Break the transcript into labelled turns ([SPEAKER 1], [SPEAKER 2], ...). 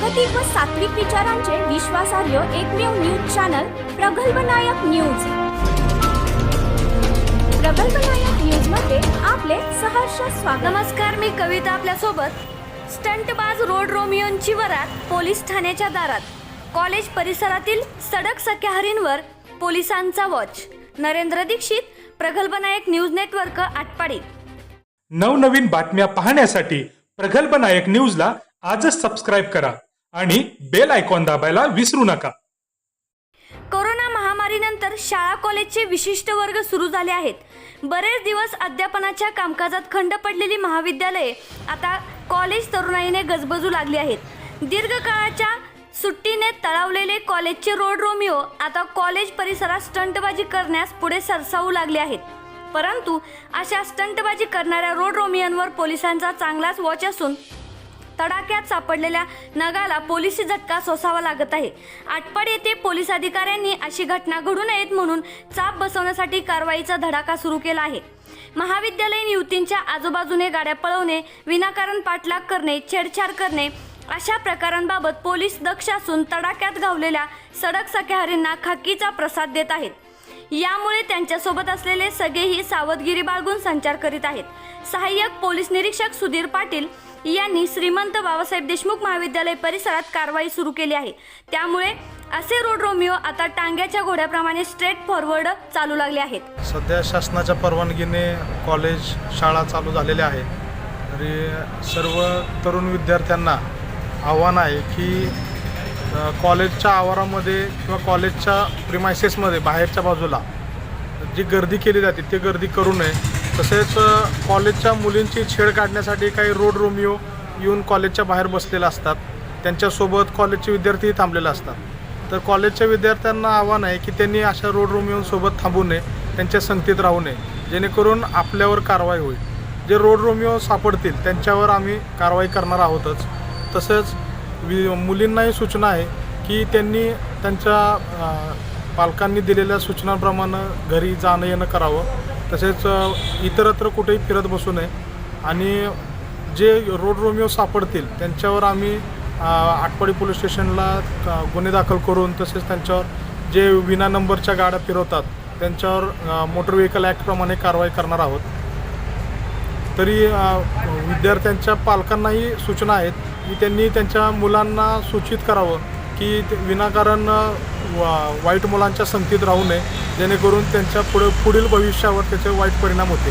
[SPEAKER 1] प्रागतिक व सात्विक विचारांचे विश्वासार्ह एकमेव news channel Pragalbhanayak news Pragalbhanayak न्यूजमध्ये आपले सहर्ष स्वागत. नमस्कार मी कविता आपल्यासोबत स्टंटबाज रोड रोमियोंची वरात पोलीस ठाण्याच्या दारात. कॉलेज परिसरातील सडक सख्याहरींवर पोलिसांचा watch. Narendra Dixit Pragalbhanayak news network Atpadi.
[SPEAKER 2] नवनवीन बातम्या पाहण्यासाठी प्रगल्भ नायक न्यूजला आजच सबस्क्राईब करा. आणि बेल आयकॉन दाबायला विसरू नका.
[SPEAKER 1] कोरोना महामारीनंतर शाळा कॉलेजचे विशिष्ट वर्ग सुरू झाले आहेत. बरेच दिवस अध्यापनाच्या कामकाजात खंड पडलेली महाविद्यालये आता कॉलेज तरुणाईने गजबजू लागली आहेत. दीर्घकाळाच्या सुट्टीने तळावलेले कॉलेजचे रोड रोमिओ आता कॉलेज परिसरात स्टंटबाजी करण्यास पुढे सरसावू लागले आहेत. परंतु अशा स्टंटबाजी करणाऱ्या रोड रोमियांवर पोलिसांचा चांगलाच वॉच असून तडाक्यात सापडलेल्या नगाला पोलिसी झटका सोसावा लागत आहे. आटपाड येथे पोलीस अधिकाऱ्यांनी अशी घटना घडू नयेत म्हणून चाप बसवण्यासाठी कारवाईचा धडाका सुरू केला आहे. महाविद्यालयीन युवतींच्या आजूबाजूने गाड्या पळवणे विनाकारण पाठलाग करणे छेडछाड करणे अशा प्रकारांबाबत पोलीस दक्ष असून तडाक्यात गावलेल्या सडक सख्याहरींना खाकीचा प्रसाद देत आहेत. यामुळे त्यांच्यासोबत असलेले सगळेही सावधगिरी बाळगून संचार करीत आहेत. सहाय्यक पोलीस निरीक्षक सुधीर पाटील यांनी श्रीमंत बाबासाहेब देशमुख महाविद्यालय परिसरात कारवाई सुरू केली आहे. त्यामुळे असे रोड रोमिओ आता टांग्याच्या घोड्याप्रमाणे स्ट्रेट फॉरवर्ड चालू लागले आहेत.
[SPEAKER 3] सध्या शासनाच्या परवानगीने कॉलेज शाळा चालू झालेल्या आहेत. तरी सर्व तरुण विद्यार्थ्यांना आव्हान आहे की कॉलेजच्या आवारामध्ये किंवा कॉलेजच्या प्रिमायसेसमध्ये बाहेरच्या बाजूला जी गर्दी केली जाते ती गर्दी करू नये. तसेच कॉलेजच्या मुलींची छेड काढण्यासाठी काही रोड रोमिओ येऊन कॉलेजच्या बाहेर बसलेले असतात. त्यांच्यासोबत कॉलेजचे विद्यार्थीही थांबलेले असतात. तर कॉलेजच्या विद्यार्थ्यांना आव्हान आहे की त्यांनी अशा रोड रोमिओंसोबत थांबू नये त्यांच्या संगतीत राहू नये. जेणेकरून आपल्यावर कारवाई होईल. जे रोड रोमिओ सापडतील त्यांच्यावर आम्ही कारवाई करणार आहोतच. तसेच वि मुलींनाही सूचना आहे की त्यांनी त्यांच्या पालकांनी दिलेल्या सूचनांप्रमाणे घरी जाणं येणं करावं. तसेच इतरत्र कुठेही फिरत बसू नये. आणि जे रोड रोमिओ सापडतील त्यांच्यावर आम्ही आटपाडी पोलीस स्टेशनला गुन्हे दाखल करून तसेच त्यांच्यावर जे विना नंबरच्या गाड्या फिरवतात त्यांच्यावर मोटर व्हेकल ॲक्टप्रमाणे कारवाई करणार आहोत. तरी विद्यार्थ्यांच्या पालकांनाही सूचना आहेत की त्यांनी त्यांच्या मुलांना सूचित करावं की विनाकारण वा- वाईट मुलांच्या संगतीत राहू नये जेणेकरून त्यांच्या पुढे पुढील भविष्यावर त्याचे वाईट परिणाम होते